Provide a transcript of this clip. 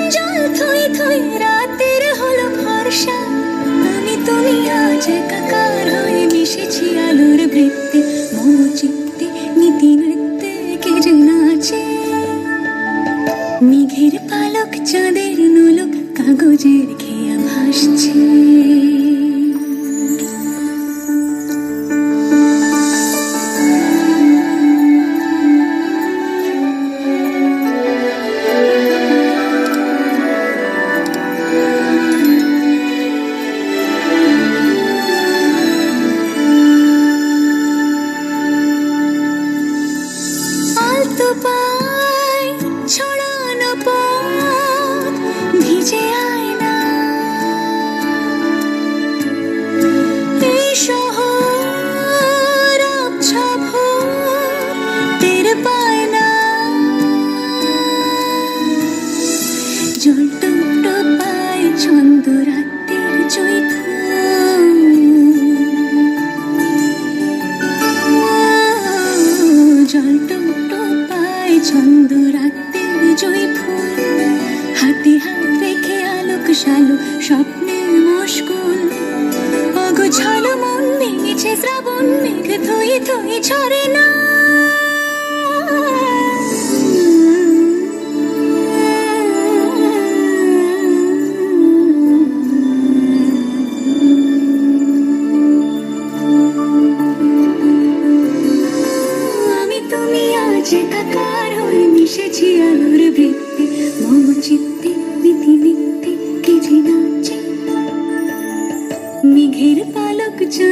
ভেজা মন জল থই থই রাতের হলো ভরসা। আমি তুমি আজ একাকার হয়ে মিশেছি আলোর বৃত্তে। মম চিত্তে, নীতি নৃত্যে কে যে নাচে। মেঘের পালক, চাঁদের নলক, কাগজের খেয়া ভাসছে। আলোক সালো স্বপ্নে মশগুল। অগোছালো মন ভেঙেছে শ্রাবণ মেঘ থই থই ছড়ে না। আজ একাকার হয়ে মিশেছি আলোর বৃত্তে। মম চিত্তে মেঘের পালক ঘে